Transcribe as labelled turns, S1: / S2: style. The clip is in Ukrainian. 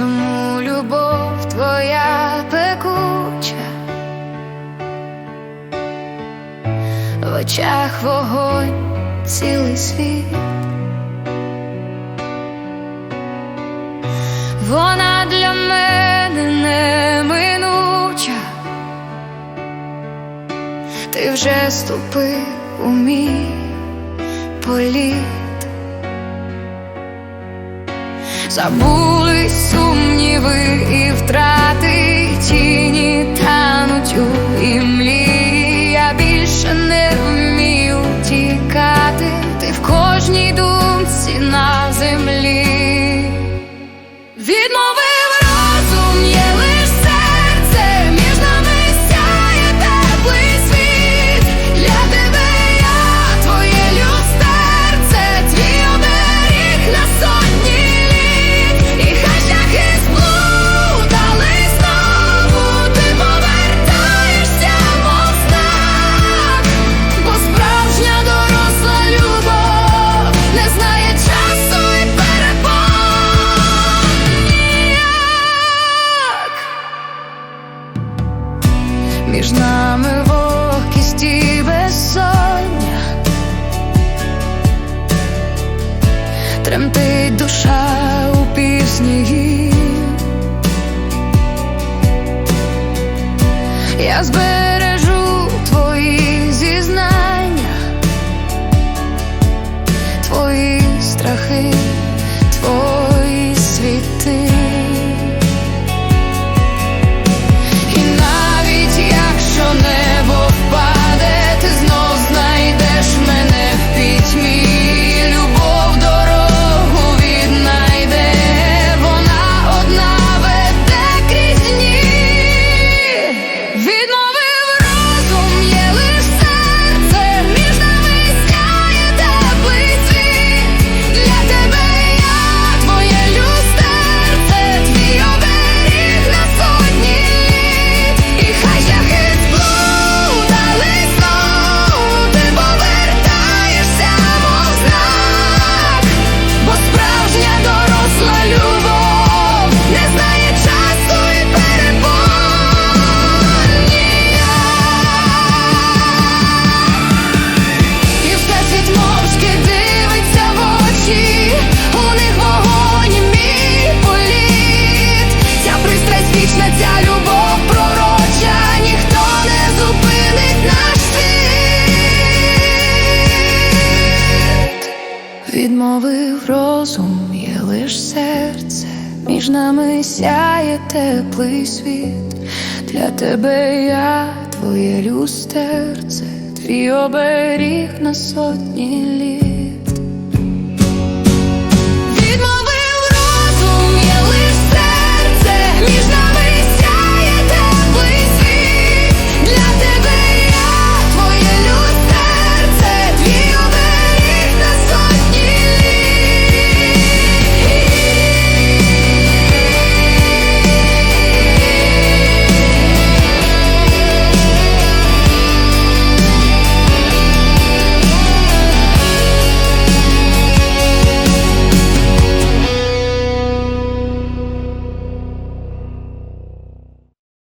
S1: чому любов твоя пекуча, в очах вогонь цілий світ, вона для мене неминуча, ти вже ступив у мій політ. Забулись, сумніви і втрати тіні тануть у імлі. just believe відмовив розум, є лиш серце, між нами сяє теплий світ. Для тебе я твоє люстерце, твій оберіг на сотні літ.